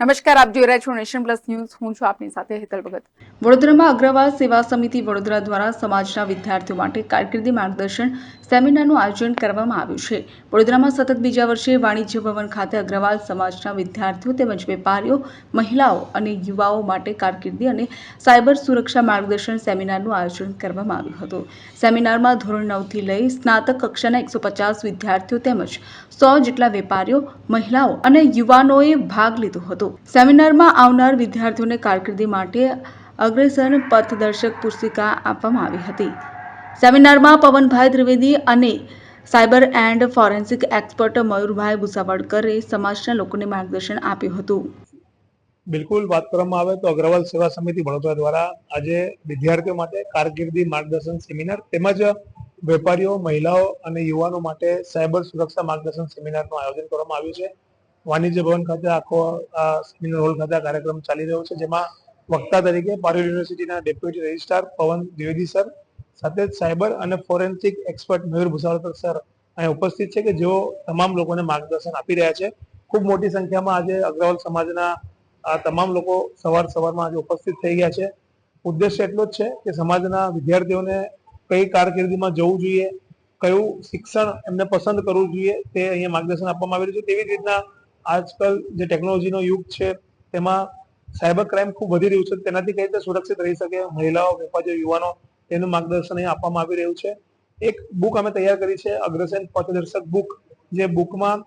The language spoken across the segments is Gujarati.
નમસ્કાર, આપ જોઈ રહ્યા છો નેશન પ્લસ ન્યૂઝ. હું છું આપની સાથે હેતલ ભગત. વડોદરામાં અગ્રવાલ સેવા સમિતિ વડોદરા દ્વારા સમાજના વિદ્યાર્થીઓ માટે કારકિર્દી માર્ગદર્શન સેમિનારનું આયોજન કરવામાં આવ્યું છે. વડોદરામાં સતત બીજા વર્ષે વાણિજ્ય ભવન ખાતે અગ્રવાલ સમાજના વિદ્યાર્થીઓ તેમજ વેપારીઓ, મહિલાઓ અને યુવાઓ માટે કારકિર્દી અને સાયબર સુરક્ષા માર્ગદર્શન સેમિનારનું આયોજન કરવામાં આવ્યું હતું. સેમિનારમાં ધોરણ નવથી લઈ સ્નાતક કક્ષાના એકસો પચાસ વિદ્યાર્થીઓ તેમજ સો જેટલા વેપારીઓ, મહિલાઓ અને યુવાનોએ ભાગ લીધો હતો. સેમિનારમાં આવનાર વિદ્યાર્થીઓને કારકિર્દી માટે અગ્રસર પથદર્શક પુસ્તિકા આપવામાં આવી હતી. સેમિનારમાં પવનભાઈ ત્રિવેદી અને cyber and forensic expert Mayurbhai ભૂસાવડકરે સમાજના લોકોને માર્ગદર્શન આપ્યું હતું. બિલકુલ, વાત કરવામાં આવે તો અગ્રવાલ સેવા સમિતિ વડોદરા દ્વારા આજે વિદ્યાર્થીઓ માટે કારકિર્દી માર્ગદર્શન સેમિનાર તેમજ વેપારીઓ, મહિલાઓ અને યુવાનો માટે સાયબર સુરક્ષા માર્ગદર્શન સેમિનારનું આયોજન કરવામાં આવ્યું છે. વાણિજ્ય ભવન ખાતે આખો આ સેમિનાર હોલ ખાતે કાર્યક્રમ ચાલી રહ્યો છે, જેમાં વક્તા તરીકે પારુલ યુનિવર્સિટીના ડેપ્યુટી રજિસ્ટ્રાર પવન દ્વિવેદી સર સાથે જ સાયબર અને forensic expert Mayur Bhusawalkar sir અહીં ઉપસ્થિત છે કે જેઓ તમામ લોકોને માર્ગદર્શન આપી રહ્યા છે. ખૂબ મોટી સંખ્યામાં આજે અગ્રવાલ સમાજના આ તમામ લોકો સવાર સવારમાં આજે ઉપસ્થિત થઈ ગયા છે. ઉદ્દેશ્ય એટલો જ છે કે સમાજના વિદ્યાર્થીઓને કઈ કારકિર્દીમાં જવું જોઈએ, કયું શિક્ષણ એમને પસંદ કરવું જોઈએ તે અહીંયા માર્ગદર્શન આપવામાં આવેલું છે. તેવી રીતના આજકાલ જે ટેકનોલોજીનો યુગ છે, તેમાં સાયબર ક્રાઇમ ખૂબ વધી રહ્યું છે. તેનાથી કઈ રીતે સુરક્ષિત રહી શકે? મહિલાઓ, વેપારીઓ, યુવાનો તેનું માર્ગદર્શન અહીં આપવામાં આવી રહ્યું છે. એક બુક અમે તૈયાર કરી છે, અગ્રસેન પથદર્શક બુક જે બુકમાં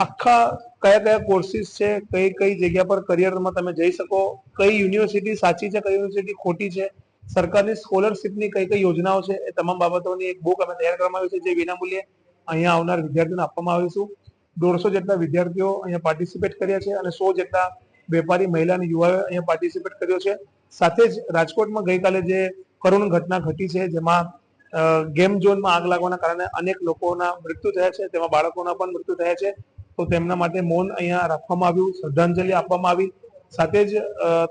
આખા કયા કયા કોર્સિસ છે, કઈ કઈ જગ્યા પર કરિયરમાં તમે જઈ શકો, કઈ યુનિવર્સિટી સાચી છે, કઈ યુનિવર્સિટી ખોટી છે, સરકારની સ્કોલરશિપની કઈ કઈ યોજનાઓ છે, એ તમામ બાબતોની એક બુક અમે તૈયાર કરવામાં આવી છે, જે વિનામૂલ્યે અહીંયા આવનાર વિદ્યાર્થીઓને આપવામાં આવીશું. દોઢસો જેટલા વિદ્યાર્થીઓ અહીંયા પાર્ટિસિપેટ કર્યા છે અને સો જેટલા વેપારી મહિલા અને યુવાઓએ અહીંયા પાર્ટિસિપેટ કર્યો છે. સાથે જ રાજકોટમાં ગઈકાલે જે કરુણ ઘટના ઘટી છે, જેમાં ગેમ ઝોનમાં આગ લાગવાના કારણે અનેક લોકોના મૃત્યુ થયા છે, તેમાં બાળકોના પણ મૃત્યુ થયા છે. તો તેમના માટે મૌન અહીંયા રાખવામાં આવ્યું, શ્રદ્ધાંજલિ આપવામાં આવી. સાથે જ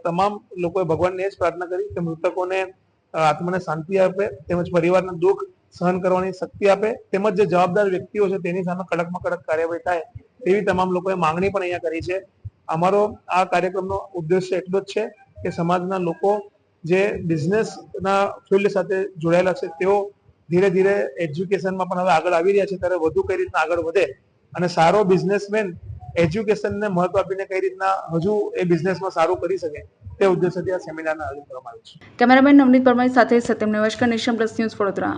તમામ લોકોએ ભગવાનને એ જ પ્રાર્થના કરી કે મૃતકોને આત્માને શાંતિ આપે, તેમજ પરિવારના દુઃખ સહન કરવાની શક્તિ આપે, તેમજ જે જવાબદાર વ્યક્તિઓ છે તેની સામે કડકમાં કડક કાર્યવાહી થાય, તેવી તમામ લોકોએ માંગણી પણ અહીંયા કરી છે. અમારો આ કાર્યક્રમનો ઉદ્દેશ્ય એટલો જ છે કે સમાજના લોકો જે બિઝનેસના ફિલ્ડ સાથે જોડાયેલા છે, તેઓ ધીરે ધીરે એજ્યુકેશનમાં પણ હવે આગળ આવી રહ્યા છે. ત્યારે વધુ કઈ રીતના આગળ વધે અને સારો બિઝનેસમેન એજ્યુકેશનને મહત્વ આપીને કઈ રીતના હજુ એ બિઝનેસમાં સારું કરી શકે, તે ઉદ્દેશ્યથી આ સેમિનારનું આયોજન કરવામાં આવ્યું છે. કેમેરામેન નવનીત પરમાર સાથે સત્યમ નમસ્કાર નેશન પ્લસ ન્યૂઝ વડોદરા.